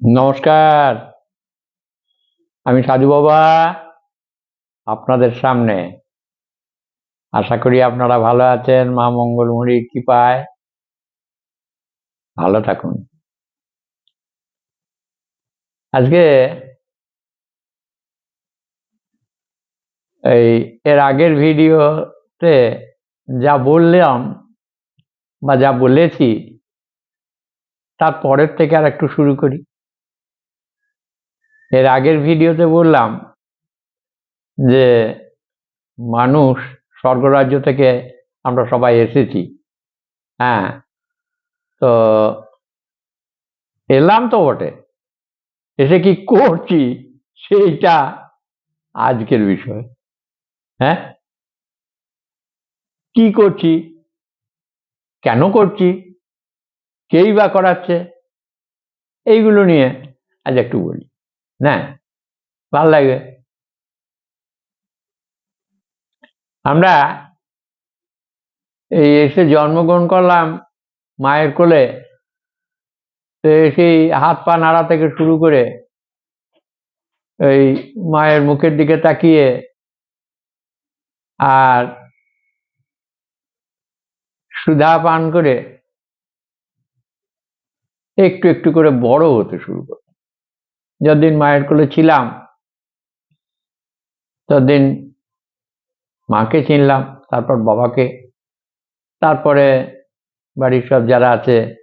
নমস্কার। আমি সাধু বাবা, আপনাদের সামনে। আশা করি আপনারা ভালো আছেন। মা মঙ্গলমুড়ির কৃপায়। ভালো থাকুন। আজকে এই এর আগের ভিডিওতে যা বললাম বা যা বলেছি, তার পরের থেকে আর একটু শুরু করি। এর আগের ভিডিওতে বললাম যে মানুষ স্বর্গরাজ্য থেকে আমরা সবাই এসেছি। হ্যাঁ তো এলাম তো বটে। এসে কি করছি সেইটা আজকের বিষয়। হ্যাঁ কি করছি, কেন করছি, কেই বা করাচ্ছে, এইগুলো নিয়ে আজ একটু বলি। না, ভালো লাগে। আমরা এই এসে জন্মগ্রহণ করলাম মায়ের কোলে। তো সেই হাত পা নাড়া থেকে শুরু করে এই মায়ের মুখের দিকে তাকিয়ে আর সুধা পান করে একটু একটু করে বড় হতে শুরু করে যতদিন মায়ের কোলে ছিলাম, ততদিন মাকে চিনলাম, তারপর বাবাকে। তারপরে বাড়ির সব যারা আছে,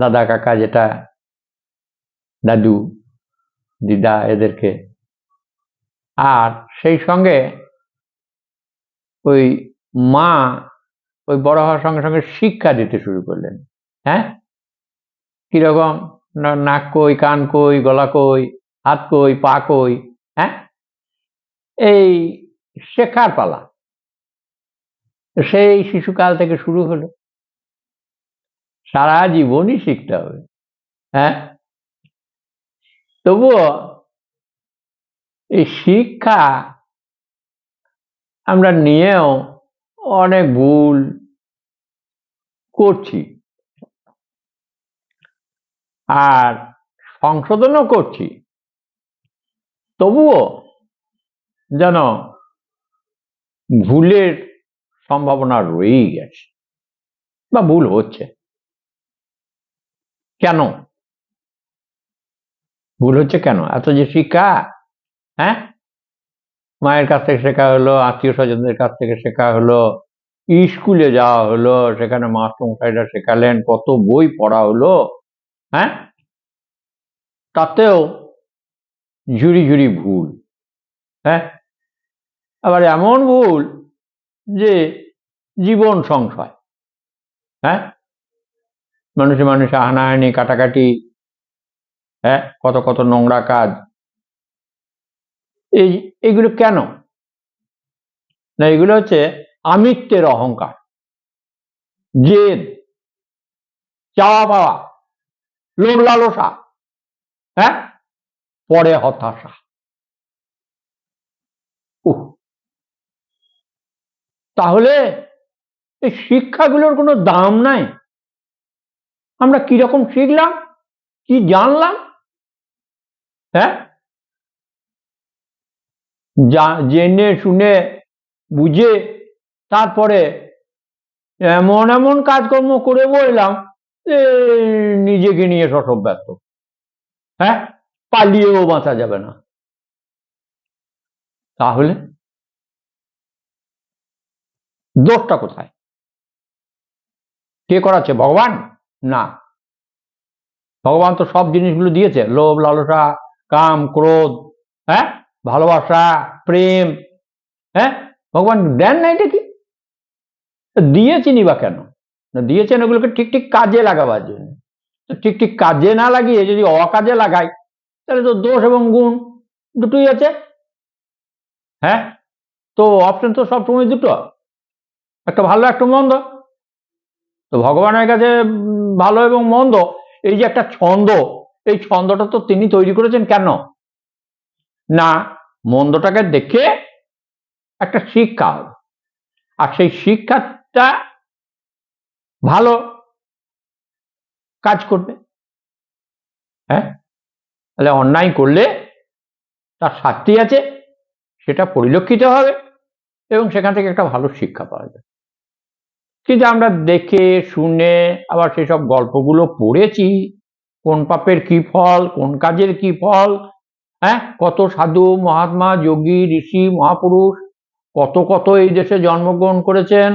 দাদা, কাকা যেটা দাদু, দিদা, এদেরকে। আর সেই সঙ্গে ওই মা, ওই বড় হওয়ার সঙ্গে সঙ্গে শিক্ষা দিতে শুরু করলেন। হ্যাঁ? কীরকম? নাক কই, কান কই, গলা কই, হাত কই, পা কই হ্যাঁ? এই শেখার পালা। সেই শিশুকাল থেকে শুরু হলো। সারা জীবনই শিখতে হবে হ্যাঁ? তবুও এই শিক্ষা আমরা নিয়েও অনেক ভুল করছি। আর সংশোধনও করছি। তবুও যেন ভুলের সম্ভাবনা রয়েই গেছে বা ভুল হচ্ছে। কেন? ভুল হচ্ছে কেন? এত যে শিক্ষা হ্যাঁ? মায়ের কাছ থেকে শেখা হলো, আত্মীয় স্বজনদের কাছ থেকে শেখা হলো, স্কুলে যাওয়া হলো, সেখানে মাস্টারমশাইরা শেখালেন, কত বই পড়া হলো হ্যাঁ? তাতেও ঝুড়ি ঝুড়ি ভুল হ্যাঁ? আবার এমন ভুল যে জীবন সংশয় হ্যাঁ? মানুষে মানুষে হানাহানি কাটাকাটি হ্যাঁ? কত কত নোংরা কাজ। এই এগুলো কেন? না, এগুলো হচ্ছে আমিত্বের অহংকার, জেদ, চাওয়া পাওয়া। লোভ লালসা হ্যাঁ? পরে হতাশা। তাহলে এই শিক্ষাগুলোর কোনো দাম নাই। আমরা কীরকম শিখলাম, কি জানলাম হ্যাঁ? জেনে শুনে বুঝে তারপরে এমন এমন কাজকর্ম করে বললাম নিজেকে নিয়ে সসব ব্যস্ত হ্যাঁ? পালিয়েও বাঁচা যাবে না। তাহলে? দোষটা কোথায়? কে করাচ্ছে, ভগবান? না। ভগবান তো সব জিনিসগুলো দিয়েছে। লোভ, লালসা, কাম, ক্রোধ হ্যাঁ? ভালোবাসা, প্রেম হ্যাঁ? ভগবান দেন না এটা কি দিয়েছেনই বা কেন? দিয়েছেন ওগুলোকে ঠিক ঠিক কাজে লাগাবার জন্য। তো ঠিক ঠিক কাজে না লাগিয়ে যদি অকাজে লাগাই, তাহলে তো দোষ এবং গুণ দুটোই আছে। হ্যাঁ? তো অপশন তো সবসময় দুটো। একটা ভালো, একটা মন্দ। তো ভগবানের কাছে ভালো এবং মন্দ, এই যে একটা ছন্দ, এই ছন্দটা তো তিনি তৈরি করেছেন কেন? না, মন্দটাকে দেখে একটা শিক্ষা আর সেই শিক্ষাটা ভালো কাজ করবে। হ্যাঁ? তাহলে অন্যায় করলে তার শাস্তি আছে, সেটা পরিলক্ষিত হবে এবং সেখান থেকে একটা ভালো শিক্ষা পাওয়া যাবে। কিন্তু আমরা দেখে, শুনে আবার সেসব গল্পগুলো পড়েছি, কোন পাপের কি ফল, কোন কাজের কি ফল হ্যাঁ? কত সাধু, মহাত্মা, যোগী, ঋষি, মহাপুরুষ, কত কত এই দেশে জন্মগ্রহণ করেছেন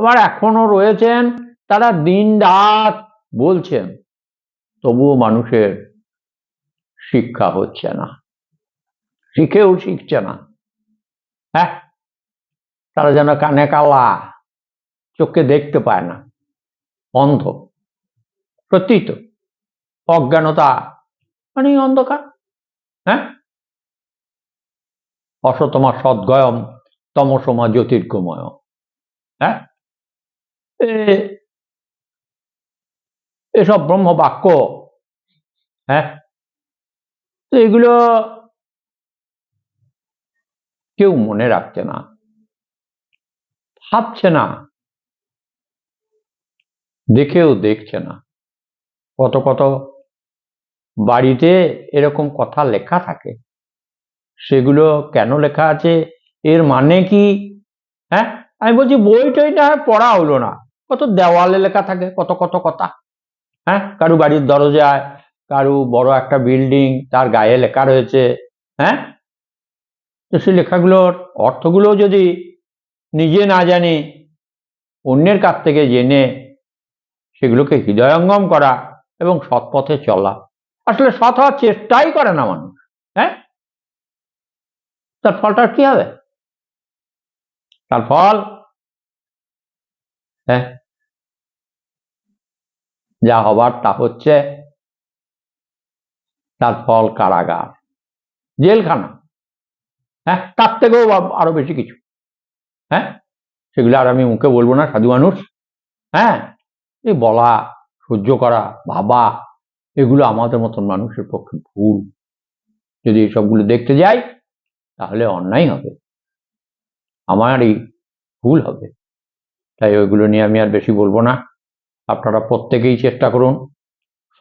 আবার এখনও রয়েছেন, তারা দিন রাত বলছেন, তবুও মানুষের শিক্ষা হচ্ছে না, শিখেও শিখছে না। হ্যাঁ? তারা যেন কানে কালা চোখে দেখতে পায় না, অন্ধ। সত্যি তো, অজ্ঞানতা মানে অন্ধকার। হ্যাঁ? অসতমা সদ্গয়ম, তমসমা জ্যোতির্গময় হ্যাঁ? এসব ব্রহ্ম বাক্য হ্যাঁ? তো এগুলো কেউ মনে রাখছে না, ভাবছে না, দেখেও দেখছে না। কত কত বাড়িতে এরকম কথা লেখা থাকে। সেগুলো কেন লেখা আছে? এর মানে কি? হ্যাঁ? আমি বলছি বই টই না পড়া হলো না। কত দেওয়ালে লেখা থাকে, কত কত কথা। হ্যাঁ? কারু বাড়ির দরজায়, কারু বড় একটা বিল্ডিং, তার গায়ে লেখা রয়েছে হ্যাঁ? তো সেই লেখাগুলোর অর্থগুলো যদি নিজে না জানি, অন্যের কাছ থেকে জেনে, সেগুলোকে হৃদয়ঙ্গম করা এবং সৎ পথে চলা। আসলে সৎ হওয়ার চেষ্টাই করে না মানুষ হ্যাঁ? তার ফলটা কি হবে? তার ফল হ্যাঁ? যা হবার তা হচ্ছে তার ফল কারাগার, জেলখানা। হ্যাঁ তার থেকেও আরও বেশি কিছু। হ্যাঁ সেগুলো আর আমি মুখে বলব না, সাধু মানুষ। হ্যাঁ এই বলা, সহ্য করা, ভাবা, এগুলো আমাদের মতন মানুষের পক্ষে ভুল। যদি এসবগুলো দেখতে যাই, তাহলে অন্যায় হবে। আমারই ভুল হবে। তাই ওইগুলো নিয়ে আমি আর বেশি বলব না। আপনারা প্রত্যেকেই চেষ্টা করুন,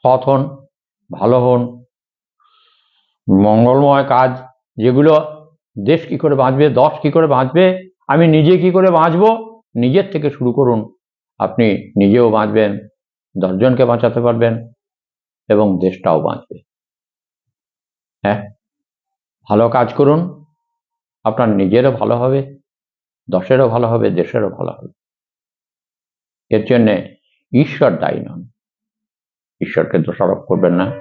সৎ হন, ভালো হন, মঙ্গলময় কাজ, যেগুলো দেশ কি করে বাঁচবে, দশ কি করে বাঁচবে, আমি নিজে কি করে বাঁচবো, নিজের থেকে শুরু করুন। আপনি নিজেও বাঁচবেন, দশজনকে বাঁচাতে পারবেন এবং দেশটাও বাঁচবে। হ্যাঁ ভালো কাজ করুন, আপনার নিজেরও ভালো হবে, দশেরও ভালো হবে, দেশেরও ভালো হবে। এর জন্যে ঈশ্বর দায়ী নন। ঈশ্বরকে দোষারোপ করবেন না।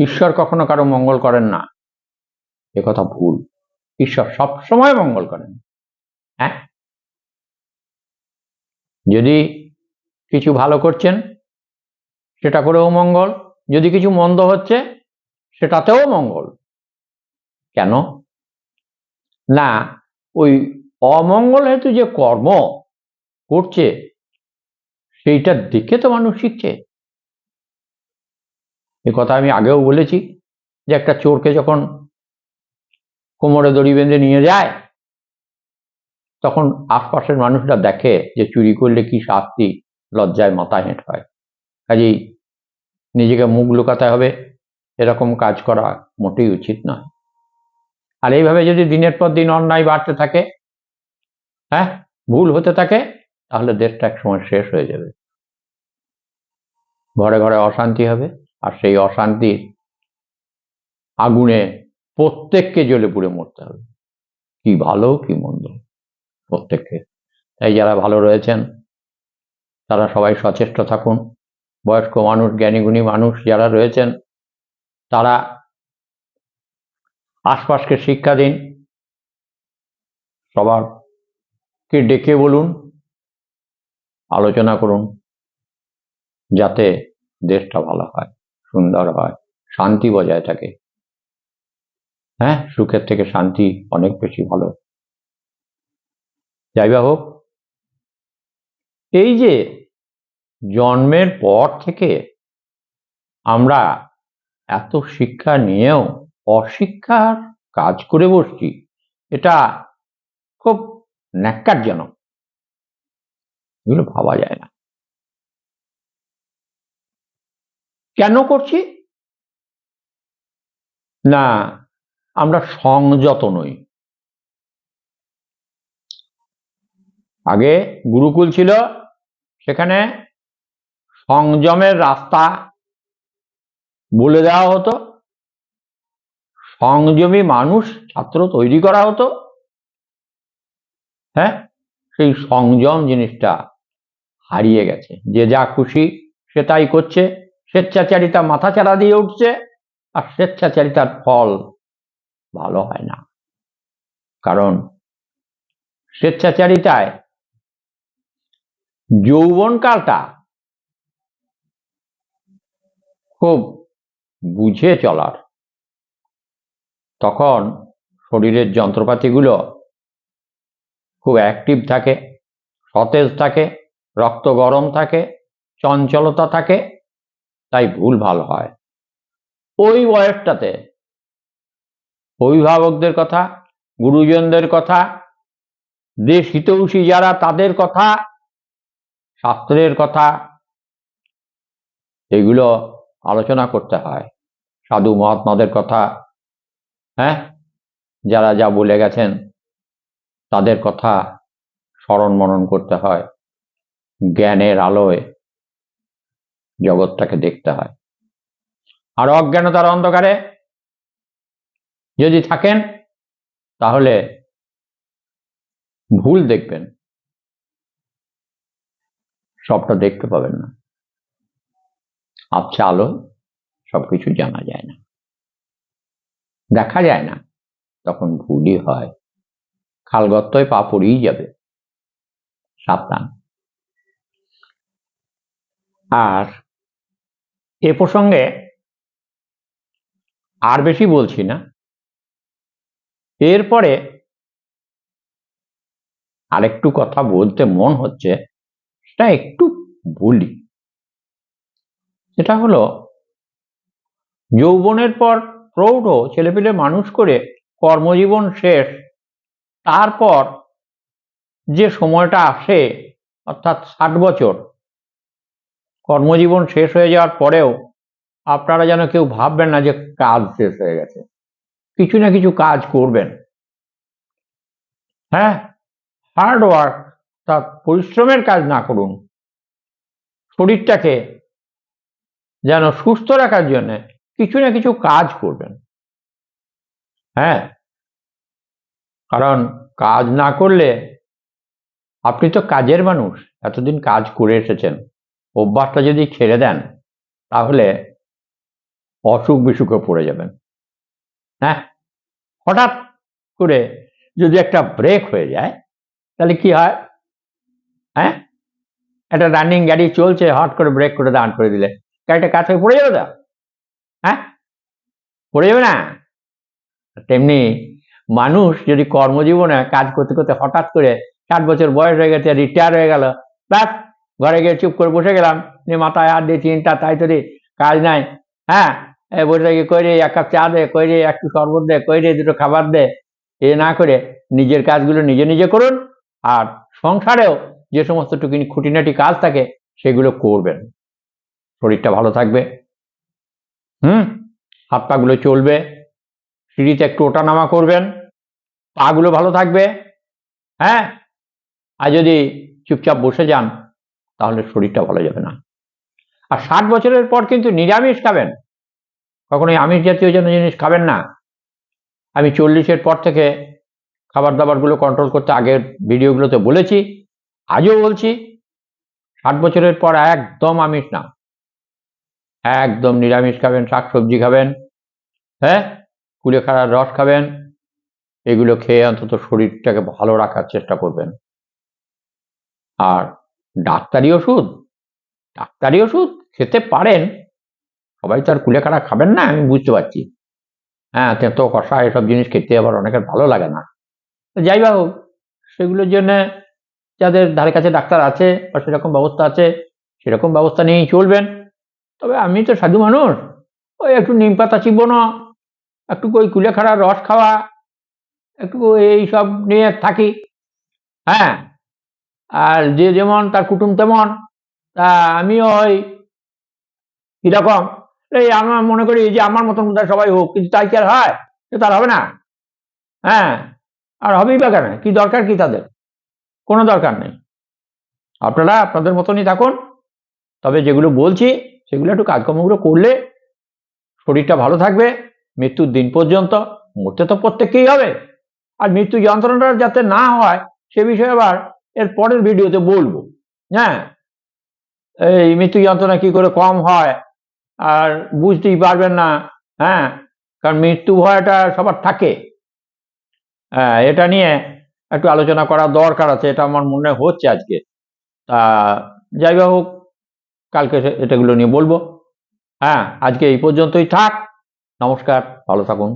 ঈশ্বর কখনো কারও মঙ্গল করেন না। এ কথা ভুল। ঈশ্বর সব সময় মঙ্গল করেন। হ্যাঁ? যদি কিছু ভালো করছেন, সেটা করেও মঙ্গল। যদি কিছু মন্দ হচ্ছে, সেটাতেও মঙ্গল। কেন? না, ওই অমঙ্গল হেতু যে কর্ম করছে সেইটা দেখে তো মানুষ শিখছে। এ কথা আমি আগেও বলেছি যে একটা চোরকে যখন কোমরে দড়ি বেঁধে নিয়ে যায়, তখন আশপাশের মানুষরা দেখে যে চুরি করলে কি শাস্তি লজ্জায় মাথা হেঁট হয়। কাজেই নিজেকে মুখ লুকাতে হবে, এরকম কাজ করা মোটেই উচিত নয়। আর এইভাবে যদি দিনের পর দিন অন্যায় বাড়তে থাকে হ্যাঁ? ভুল হতে থাকে তাহলে দেশটা এক সময় শেষ হয়ে যাবে। ঘরে ঘরে অশান্তি হবে, আর সেই অশান্তির আগুনে প্রত্যেককে জ্বলে পুড়ে মরতে হবে। কি ভালো, কি মন্দ, প্রত্যেককে। তাই যারা ভালো রয়েছেন, তারা সবাই সচেষ্ট থাকুন। বয়স্ক মানুষ, জ্ঞানীগুণী মানুষ যারা রয়েছেন, তারা আশপাশকে শিক্ষা দিন। সবারকে ডেকে বলুন আলোচনা করুন, যাতে দেশটা ভালো হয়, সুন্দর হয়, শান্তি বজায় থাকে। হ্যাঁ সুখের থেকে শান্তি অনেক বেশি ভালো। যাই বা হোক, এই যে জন্মের পর থেকে আমরা এত শিক্ষা নিয়েও অশিক্ষার কাজ করে বসছি, এটা খুব ন্যাক্কারজনক। এগুলো ভাবা যায় না। কেন করছি? না, আমরা সংযত নই। আগে গুরুকুল ছিল, সেখানে সংযমের রাস্তা বলে দেওয়া হতো। সংযমী মানুষ, ছাত্র তৈরি করা হতো। হ্যাঁ? সেই সংযম জিনিসটা হারিয়ে গেছে। যে যা খুশি সে তাই করছে, স্বেচ্ছাচারিতা মাথাচাড়া দিয়ে উঠছে, আর স্বেচ্ছাচারিতার ফল ভালো হয় না। কারণ স্বেচ্ছাচারিতায় যৌবনকালটা খুব বুঝে চলার। তখন শরীরের যন্ত্রপাতিগুলো খুব অ্যাক্টিভ থাকে, সতেজ থাকে রক্ত গরম থাকে, চঞ্চলতা থাকে, তাই ভুল ভালো হয়। ওই বয়সটাতে অভিভাবকদের কথা, গুরুজনদের কথা দেশ হিতৌষী যারা তাদের কথা, শাস্ত্রের কথা, এগুলো আলোচনা করতে হয়। সাধু মহাত্মাদের কথা হ্যাঁ? যারা যা বলে গেছেন, তাদের কথা স্মরণ মনন করতে হয়। জ্ঞানের আলোয় জগৎটাকে দেখতে হয়। আর অজ্ঞানতার অন্ধকারে। যদি থাকেন, তাহলে ভুল দেখবেন। সবটা দেখতে পাবেন না। আবছা আলো, সবকিছু জানা যায় না। দেখা যায় না, তখন ভুলই হয়। খালগত্তয় পা পড়েই যাবে। সাবধান। আর এ প্রসঙ্গে আর বেশি বলছি না। এরপরে আরেকটু কথা বলতে মন হচ্ছে, সেটা একটু বলি। সেটা হলো, যৌবনের পর প্রৌঢ় ছেলেপিলে মানুষ করে কর্মজীবন শেষ, তারপর যে সময়টা আসে, অর্থাৎ ষাট বছর কর্মজীবন শেষ হয়ে যাওয়ার পরেও আপনারা যেন কেউ ভাববেন না যে কাজ শেষ হয়ে গেছে। কিছু না কিছু কাজ করবেন। হ্যাঁ? হার্ড ওয়ার্ক তা পরিশ্রমের কাজ না করুন। শরীরটাকে যেন সুস্থ রাখার জন্য কিছু না কিছু কাজ করবেন। হ্যাঁ? কারণ কাজ না করলে আপনি তো কাজের মানুষ, এতদিন কাজ করে এসেছেন। অভ্যাসটা যদি ছেড়ে দেন, তাহলে অসুখ বিসুখে পড়ে যাবেন। হ্যাঁ? হঠাৎ করে যদি একটা ব্রেক হয়ে যায়, তাহলে কি হয়? হ্যাঁ? একটা রানিং গাড়ি চলছে হট করে ব্রেক করে দাঁড় করে দিলে। গাড়িটা কাছে পড়ে যাবে তো? হ্যাঁ? পড়ে যাবে না? তেমনি মানুষ যদি কর্মজীবনে কাজ করতে করতে হঠাৎ করে ষাট বছর বয়স হয়ে গেছে রিটায়ার হয়ে গেল, ব্যাস। ঘরে গিয়ে চুপ করে বসে গেলাম। নিয়ে মাথায় হাত দিয়ে চিন্তা, তাই তো কাজ নাই। হ্যাঁ বসে গিয়ে কই রে, এক কাপ চা দে, কই রে, একটু শরবত দে, কই রে, দুটো খাবার দে। এ না করে নিজের কাজগুলো নিজে নিজে করুন আর সংসারেও যে সমস্ত টুকিনি খুঁটিনাটি কাজ থাকে সেগুলো করবেন। শরীরটা ভালো থাকবে। হুম? হাত পাগুলো চলবে। সিঁড়িতে একটু ওঠানামা করবেন। পাগুলো ভালো থাকবে। হ্যাঁ? আর যদি চুপচাপ বসে যান তাহলে শরীরটা ভালো যাবে না। আর ষাট বছরের পর কিন্তু নিরামিষ খাবেন। কখনোই আমিষ জাতীয় যেন জিনিস খাবেন না। আমি চল্লিশের পর থেকে খাবার দাবারগুলো কন্ট্রোল করতে আগের ভিডিওগুলোতে বলেছি, আজও বলছি, ষাট বছরের পর একদম আমিষ না। একদম নিরামিষ খাবেন, শাকসবজি খাবেন হ্যাঁ? কুলেখাড়ার রস খাবেন, এগুলো খেয়ে অন্তত শরীরটাকে ভালো রাখার চেষ্টা করবেন। আর ডাক্তারি ওষুধ? ডাক্তারি ওষুধ খেতে পারেন। সবাই তো আর কুলে কুলেখাড়া খাবেন না, আমি বুঝতে পারছি। হ্যাঁ তেঁতো কষা এসব জিনিস খেতে আবার অনেকের ভালো লাগে না। যাই বা হোক, সেগুলোর জন্য যাদের ধারে কাছে ডাক্তার আছে বা সেরকম ব্যবস্থা আছে, সেরকম ব্যবস্থা নিয়েই চলবেন। তবে আমি তো সাধু মানুষ, ওই একটু নিম পাতা চিবোনো, একটু ওই কুলেখাড়ার রস খাওয়া, একটু এই সব নিয়ে থাকি। হ্যাঁ আর যে যেমন তার কুটুম তেমন, তা আমিও ওই কীরকম? এই আমরা মনে করি যে আমার মতন সবাই হোক, কিন্তু তাই কি আর হয়? তার হবে না। হ্যাঁ আর হবেই বা কেন? কি দরকার কি তাদের? কোনো দরকার নেই। আপনারা আপনাদের মতনই থাকুন। তবে যেগুলো বলছি, সেগুলো একটু কাজকর্মগুলো করলে শরীরটা ভালো থাকবে। মৃত্যুর দিন পর্যন্ত মরতে তো প্রত্যেককেই হবে। আর মৃত্যু যন্ত্রণাটা যাতে না হয়, সে বিষয়ে আবার এর পরের ভিডিওতে বলব হ্যাঁ? এই মৃত্যু যন্ত্রণা কি করে কম হয় আর বুঝতেই পারবেন না হ্যাঁ? কারণ মৃত্যু ভয়টা সবার থাকে। হ্যাঁ এটা নিয়ে একটু আলোচনা করার দরকার আছে, এটা আমার মনে হচ্ছে আজকে। তা যাই হোক, কালকে এটাগুলো নিয়ে বলব। হ্যাঁ আজকে এই পর্যন্তই থাক। নমস্কার, ভালো থাকুন।